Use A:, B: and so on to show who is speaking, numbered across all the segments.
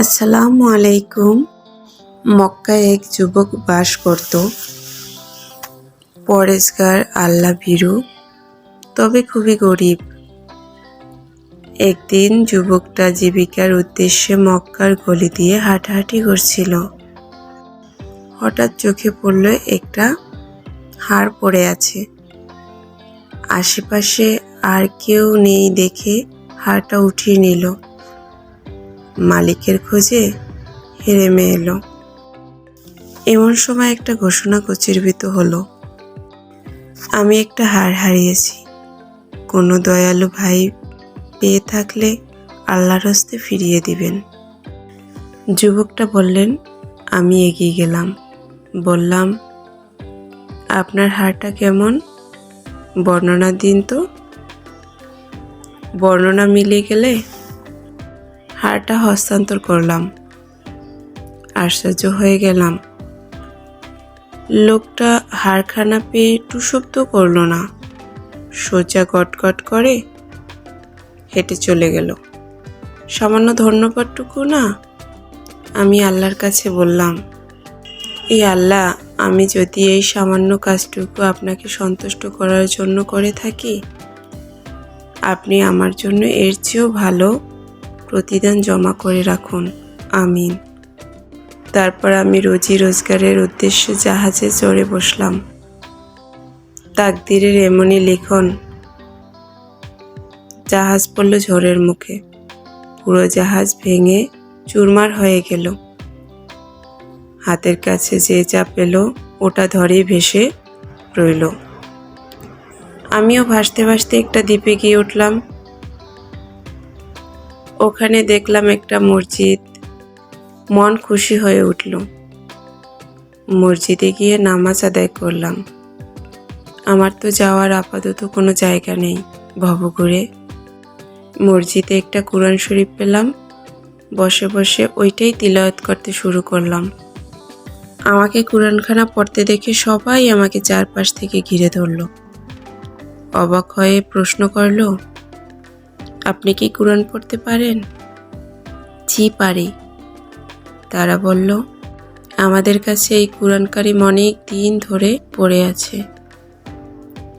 A: আসসালামু আলাইকুম। মক্কায় এক যুবক বাস করত। পরেশগার আল্লাহ ভীরু, তবে খুবই গরিব। একদিন যুবকটা জীবিকার উদ্দেশ্যে মক্কার গলি দিয়ে হাঁটাহাঁটি করছিল। হঠাৎ চোখে পড়ল একটা হাড় পড়ে আছে। আশেপাশে আর কেউ নেই দেখে হাড়টা উঠিয়ে নিল। মালিকের খোঁজে হেরেমে এলো। এমন সময় একটা ঘোষণা কচিরবিত হলো। আমি একটা হার হারিয়েছি। কোনো দয়ালু ভাই পেয়ে থাকলে আল্লাহর হস্তে ফিরিয়ে দিবেন। যুবকটা বললেন, আমি এগিয়ে গেলাম। বললাম, আপনার হারটা কেমন? বর্ণনা দিন তো। বর্ণনা মিলিয়ে গেলে হারটা হস্তান্তর করলাম। আশ্চর্য হয়ে গেলাম। লোকটা হারখানা পেয়ে টু শব্দ করল না। সোজা গটগট করে হেঁটে চলে গেল। সামান্য ধন্যবাদটুকু না? আমি আল্লাহর কাছে বললাম এই আল্লাহ, আমি যদি এই সামান্য কাজটুকু আপনাকে সন্তুষ্ট করার জন্য করে থাকি, আপনি আমার জন্য এর চেয়েও ভালো প্রতিদান জমা করে রাখুন। আমিন। তারপর আমি রোজি রোজগারের উদ্দেশ্যে জাহাজে চড়ে বসলাম। তাকদিরের এমনই লিখন। জাহাজ পড়ল ঝড়ের মুখে। পুরো জাহাজ ভেঙে চুরমার হয়ে গেল। হাতের কাছে যে যা পেল, ওটা ধরেই ভেসে রইল। আমিও ভাসতে ভাসতে একটা দ্বীপে গিয়ে উঠলাম। ওখানে দেখলাম একটা মসজিদ। মন খুশি হয়ে উঠল। মসজিদে গিয়ে নামাজ আদায় করলাম। আমার তো যাওয়ার আপাতত কোনো জায়গা নেই ভবঘুরে। মসজিদে একটা কোরআন শরীফ পেলাম। বসে বসে ওইটাই তিলাওয়াত করতে শুরু করলাম। আমাকে কোরআনখানা পড়তে দেখে সবাই আমাকে চারপাশ থেকে ঘিরে ধরল। অবাক হয়ে প্রশ্ন করল আপনি কি কোরআন পড়তে পারেন? জি, পারি। তারা বলল, আমাদের কাছে এই কোরআন কারিম অনেক দিন ধরে পড়ে আছে।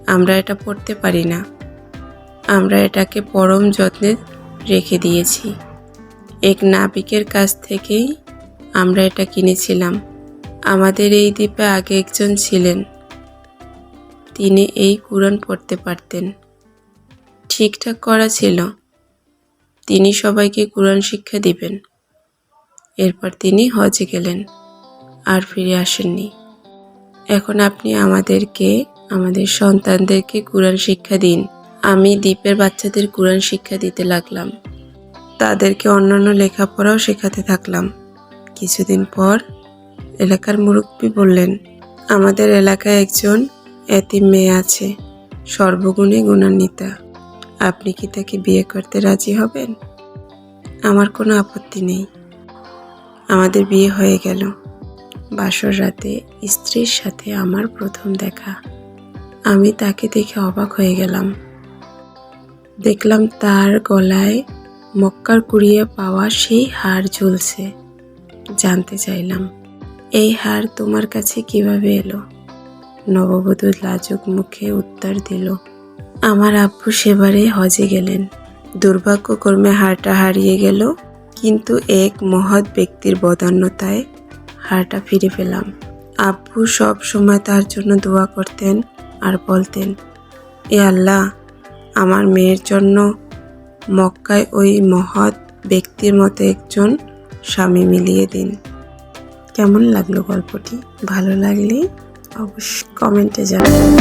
A: আমরা এটা পড়তে পারি না। আমরা এটাকে পরম যত্নে রেখে দিয়েছি। এক নাবিকের কাছ থেকেই আমরা এটা কিনেছিলাম। আমাদের এই দ্বীপে আগে একজন ছিলেন। তিনি এই কোরআন পড়তে পারতেন। ঠিকঠাক করা ছিল। তিনি সবাইকে কোরআন শিক্ষা দিবেন। এরপর তিনি হজে গেলেন, আর ফিরে আসেননি। এখন আপনি আমাদেরকে, আমাদের সন্তানদেরকে কোরআন শিক্ষা দিন। আমি দ্বীপের বাচ্চাদের কোরআন শিক্ষা দিতে লাগলাম। তাদেরকে অন্যান্য লেখাপড়াও শেখাতে থাকলাম। কিছুদিন পর এলাকার মুরব্বী বললেন, আমাদের এলাকায় একজন এতিম মেয়ে আছে, সর্বগুণে গুণান্বিতা। আপনি কি তাকে বিয়ে করতে রাজি হবেন? আমার কোনো আপত্তি নেই। আমাদের বিয়ে হয়ে গেল। বাসর রাতে স্ত্রীর সাথে আমার প্রথম দেখা। আমি তাকে দেখে অবাক হয়ে গেলাম। দেখলাম তার গলায় মক্কার কুড়িয়ে পাওয়া সেই হার ঝুলছে। জানতে চাইলাম, এই হার তোমার কাছে কীভাবে এলো? নববধূ লাজুক মুখে উত্তর দিল আমার আব্বু সেবারে হজে গেলেন। দুর্ভাগ্যক্রমে হারটা হারিয়ে গেল, কিন্তু এক মহৎ ব্যক্তির বদান্যতায় হারটা ফিরে পেলাম। আব্বু সব সময় তার জন্য দোয়া করতেন আর বলতেন, এ আল্লাহ, আমার মেয়ের জন্য মক্কায় ওই মহৎ ব্যক্তির মতো একজন স্বামী মিলিয়ে দিন। কেমন লাগল গল্পটি? ভালো লাগলে অবশ্যই কমেন্টে জানাবেন।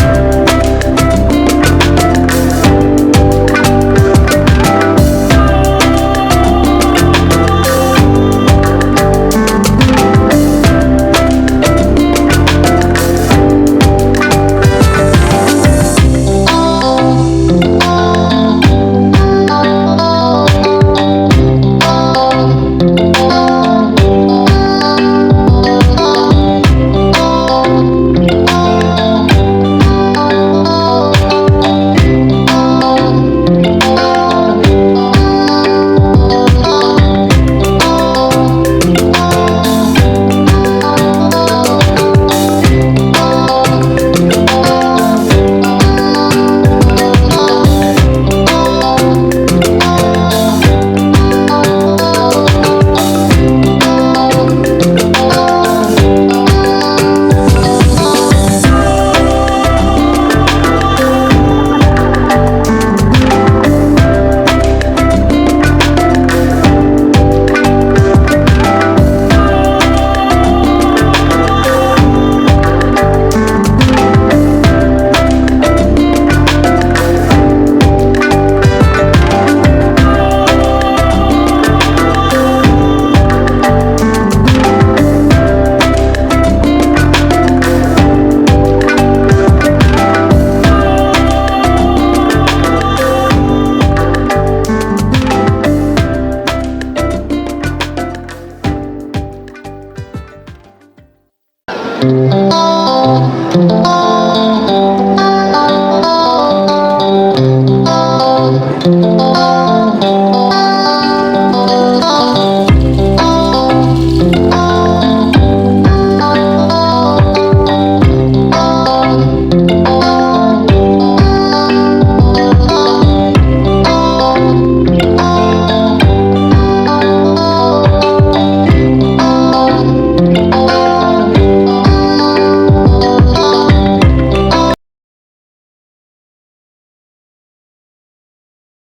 A: Thank you.